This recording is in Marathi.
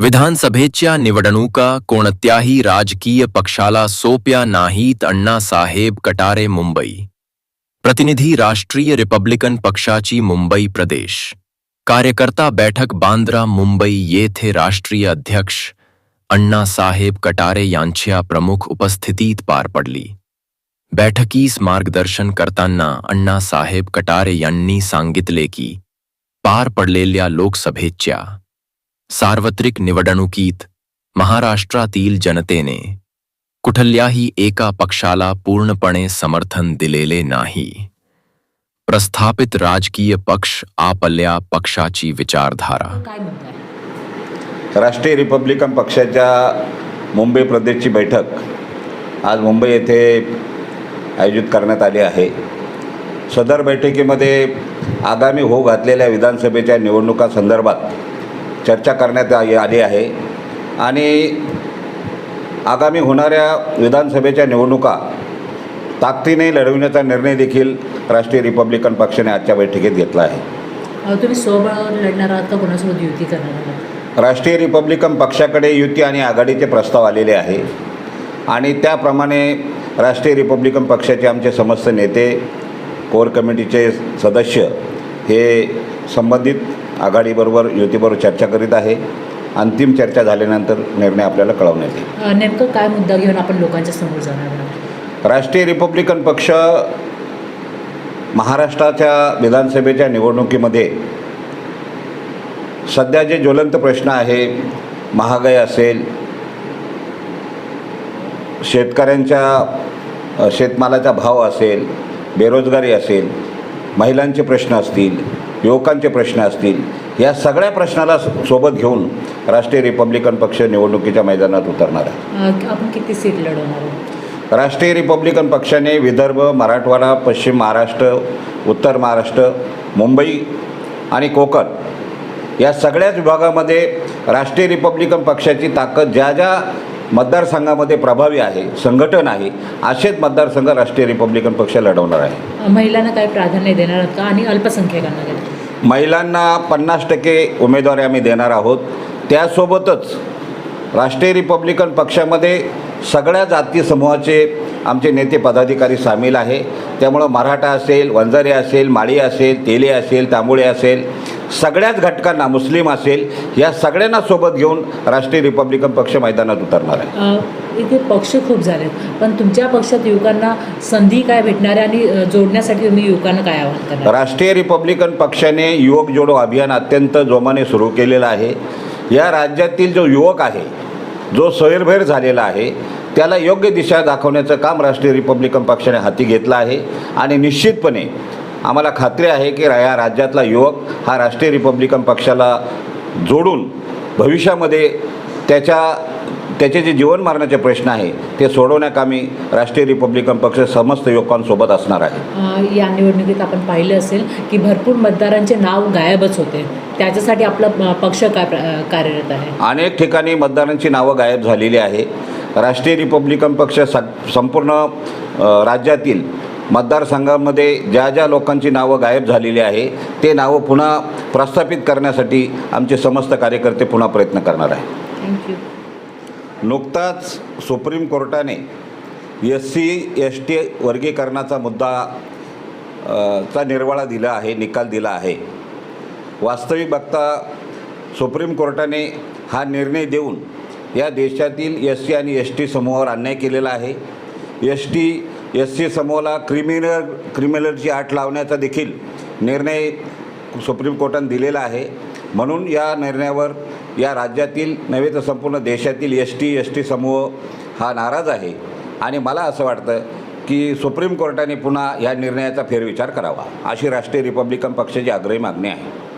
विधानसभेच्या निवडणुका, कोणत्याही राजकीय पक्षाला सोप्या नाहीत अण्णासाहेब कटारे, मुंबई. प्रतिनिधी राष्ट्रीय रिपब्लिकन पक्षाची मुंबई प्रदेश. कार्यकर्ता बैठक बांद्रा, मुंबई येथे राष्ट्रीय अध्यक्ष अण्णासाहेब कटारे यांच्या प्रमुख उपस्थितीत पार पडली. बैठकीस मार्गदर्शन करताना अण्णासाहेब कटारे यांनी सांगितले की, पार पडलेल्या लोकसभेच्या सार्वत्रिक निवडणुकीत महाराष्ट्रातील जनतेने कुठल्याही एका पक्षाला पूर्णपणे समर्थन दिलेले नाही. प्रस्थापित राजकीय पक्ष आपल्या पक्षाची विचारधारा. राष्ट्रीय रिपब्लिकन पक्षाच्या मुंबई प्रदेशची बैठक आज मुंबई येथे आयोजित करण्यात आली आहे. सदर बैठकीमध्ये आगामी होऊ घातलेल्या विधानसभेच्या निवडणुकासंदर्भात चर्चा करण्यात आ- आली आहे. आणि आगामी होणाऱ्या विधानसभेच्या निवडणुका ताकदीने लढविण्याचा निर्णय देखील राष्ट्रीय रिपब्लिकन पक्षाने आजच्या बैठकीत घेतला आहे. तुम्ही स्वबळावर लढणार आहात का? कोणासोबत युती करणार राष्ट्रीय रिपब्लिकन पक्षाकडे युती आणि आघाडीचे प्रस्ताव आलेले आहे. आणि त्याप्रमाणे राष्ट्रीय रिपब्लिकन पक्षाचे आमचे समस्त नेते कोर कमिटीचे सदस्य हे संबंधित आघाडीबरोबर युतीबरोबर चर्चा करीत आहे. अंतिम चर्चा झाल्यानंतर निर्णय आपल्याला कळवण्यात येईल. नेमकं काय मुद्दा घेऊन आपण लोकांच्या समोर जाणार राष्ट्रीय रिपब्लिकन पक्ष महाराष्ट्राच्या विधानसभेच्या निवडणुकीमध्ये सध्या जे ज्वलंत प्रश्न आहे महागाई असेल शेतकऱ्यांच्या शेतमालाचा भाव असेल बेरोजगारी असेल महिलांचे प्रश्न असतील युवकांचे प्रश्न असतील या सगळ्या प्रश्नाला सोबत घेऊन राष्ट्रीय रिपब्लिकन पक्ष निवडणुकीच्या मैदानात उतरणार आहे. आपण किती सीट लढवणार राष्ट्रीय रिपब्लिकन पक्षाने विदर्भ मराठवाडा पश्चिम महाराष्ट्र उत्तर महाराष्ट्र मुंबई आणि कोकण या सगळ्याच विभागामध्ये राष्ट्रीय रिपब्लिकन पक्षाची ताकद ज्या ज्या मतदारसंघामध्ये प्रभावी आहे संघटन आहे असेच मतदारसंघ राष्ट्रीय रिपब्लिकन पक्ष लढवणार आहे. महिलांना काय प्राधान्य देणार आहात का आणि अल्पसंख्याकांना महिलांना पन्नास टक्के उमेदवारी आम्ही देणार आहोत. त्यासोबतच राष्ट्रीय रिपब्लिकन पक्षामध्ये सगळ्या जाती समूहाचे आमचे नेते पदाधिकारी सामील आहे. त्यामुळं मराठा असेल वंजारी असेल माळी असेल तेली असेल तांबुळे असेल सगळ्याच घटकांना मुस्लिम असेल या सगळ्यांना सोबत घेऊन राष्ट्रीय रिपब्लिकन पक्ष मैदानात उतरणार आहे. इथे पक्ष खूप झालेत पण तुमच्या पक्षात युवकांना संधी काय भेटणार आहे आणि जोडण्यासाठी तुम्ही युवकांना काय आवाहन करणार? राष्ट्रीय रिपब्लिकन पक्षाने युवक जोडो अभियान अत्यंत जोमाने सुरू केलेलं आहे. या राज्यातील जो युवक आहे जो सैरभैर झालेला आहे त्याला योग्य दिशा दाखवण्याचं काम राष्ट्रीय रिपब्लिकन पक्षाने हाती घेतलं आहे आणि निश्चितपणे आम्हाला खात्री आहे की या राज्यातला युवक हा राष्ट्रीय रिपब्लिकन पक्षाला जोडून भविष्यामध्ये त्याच्या त्याचे जे जीवन मारण्याचे प्रश्न आहे ते सोडवण्याकामी राष्ट्रीय रिपब्लिकन पक्ष समस्त युवकांसोबत असणार आहे. या निवडणुकीत आपण पाहिलं असेल की भरपूर मतदारांचे नाव गायबच होते. त्याच्यासाठी आपला पक्ष काय कार्यरत आहे? अनेक ठिकाणी मतदारांची नावं गायब झालेली आहे. राष्ट्रीय रिपब्लिकन पक्ष स संपूर्ण राज्यातील मतदारसंघामध्ये ज्या ज्या लोकांची नावं गायब झालेली आहे ते नावं पुन्हा प्रस्थापित करण्यासाठी आमचे समस्त कार्यकर्ते पुन्हा प्रयत्न करणार आहे थँक्यू नुकताच सुप्रीम कोर्टाने एस सी एस टी वर्गीकरणाचा मुद्दा चा निर्वाळा दिला आहे निकाल दिला आहे. वास्तविक बघता सुप्रीम कोर्टाने हा निर्णय देऊन या देशातील एस सी आणि एस टी समूहावर अन्याय केलेला आहे. एस टी एस सी समूहाला क्रिमिनल क्रिमिनलची आट लावण्याचा देखील निर्णय सुप्रीम कोर्टाने दिलेला आहे. म्हणून या निर्णयावर या राज्यातील नव्हे तर संपूर्ण देशातील एस टी एस टी समूह हा नाराज आहे. आणि मला असं वाटतं की सुप्रीम कोर्टाने पुन्हा या निर्णयाचा फेरविचार करावा. अशी राष्ट्रीय रिपब्लिकन पक्षाची आग्रही मागणी आहे.